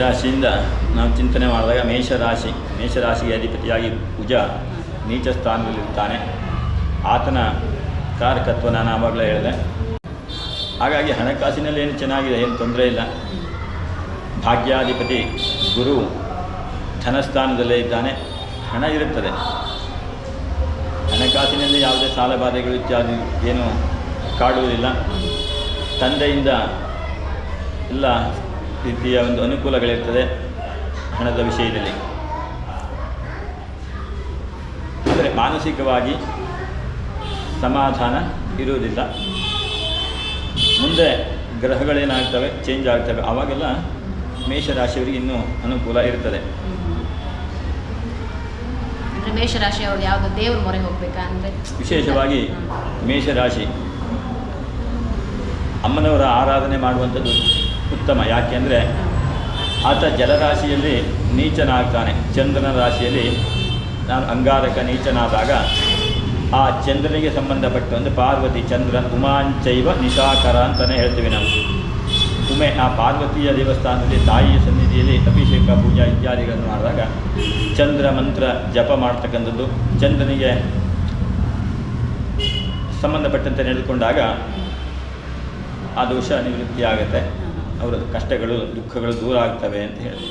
ರಾಶಿಯಿಂದ ನಾವು ಚಿಂತನೆ ಮಾಡಿದಾಗ ಮೇಷರಾಶಿ, ಮೇಷರಾಶಿಗೆ ಅಧಿಪತಿಯಾಗಿ ಕುಜ ನೀಚ ಸ್ಥಾನದಲ್ಲಿರ್ತಾನೆ. ಆತನ ಕಾರಕತ್ವ ನಾನು ಆವಾಗಲೇ ಹೇಳಿದೆ. ಹಾಗಾಗಿ ಹಣಕಾಸಿನಲ್ಲಿ ಏನು ಚೆನ್ನಾಗಿದೆ, ಏನು ತೊಂದರೆ ಇಲ್ಲ. ಭಾಗ್ಯಾಧಿಪತಿ ಗುರು ಧನಸ್ಥಾನದಲ್ಲೇ ಇದ್ದಾನೆ. ಹಣ ಇರುತ್ತದೆ. ಹಣಕಾಸಿನಲ್ಲಿ ಯಾವುದೇ ಸಾಲ ಬಾಧೆಗಳು ಇತ್ಯಾದಿ ಏನು ಕಾಡುವುದಿಲ್ಲ. ತಂದೆಯಿಂದ ಎಲ್ಲ ರೀತಿಯ ಒಂದು ಅನುಕೂಲಗಳಿರ್ತದೆ ಹಣದ ವಿಷಯದಲ್ಲಿ. ಆದರೆ ಮಾನಸಿಕವಾಗಿ ಸಮಾಧಾನ ಇರುವುದಿಲ್ಲ. ಮುಂದೆ ಗ್ರಹಗಳೇನಾಗ್ತವೆ ಚೇಂಜ್ ಆಗ್ತವೆ ಆವಾಗೆಲ್ಲ ಮೇಷರಾಶಿಯವರಿಗೆ ಇನ್ನೂ ಅನುಕೂಲ ಇರ್ತದೆ. ಯಾವ್ದು ದೇವ್ರ ಮೊರೆ ಹೋಗ್ಬೇಕಾ ಅಂದ್ರೆ? ವಿಶೇಷವಾಗಿ ಮೇಷರಾಶಿ. ಅಮ್ಮನವರ ಆರಾಧನೆ ಮಾಡುವಂಥದ್ದು. ಉತ್ತಮ. ಯಾಕೆಂದರೆ ಆತ ಜಲರಾಶಿಯಲ್ಲಿ ನೀಚನಾಗ್ತಾನೆ. ಚಂದ್ರನ ರಾಶಿಯಲ್ಲಿ ನಾನು ಅಂಗಾರಕ ನೀಚನಾದಾಗ ಆ ಚಂದ್ರನಿಗೆ ಸಂಬಂಧಪಟ್ಟಂತೆ ಪಾರ್ವತಿ ಚಂದ್ರ ಉಮಾಂಚೈವ ನಿಶಾಕರ ಅಂತಲೇ ಹೇಳ್ತೀವಿ ನಾವು. ಉಮೆ, ಆ ಪಾರ್ವತಿಯ ದೇವಸ್ಥಾನದಲ್ಲಿ, ತಾಯಿಯ ಸನ್ನಿಧಿಯಲ್ಲಿ ಅಭಿಷೇಕ, ಪೂಜಾ ಇತ್ಯಾದಿಗಳನ್ನು ಮಾಡಿದಾಗ ಚಂದ್ರ ಮಂತ್ರ ಜಪ ಮಾಡ್ತಕ್ಕಂಥದ್ದು. ಚಂದ್ರನಿಗೆ ಸಂಬಂಧಪಟ್ಟಂತೆ ನಡೆದುಕೊಂಡಾಗ ಆ ದೋಷ ನಿವೃತ್ತಿ ಆಗುತ್ತೆ ಅವರ ಕಷ್ಟಗಳು ದುಃಖಗಳು ದೂರ ಆಗ್ತವೆ ಅಂತ ಹೇಳಿ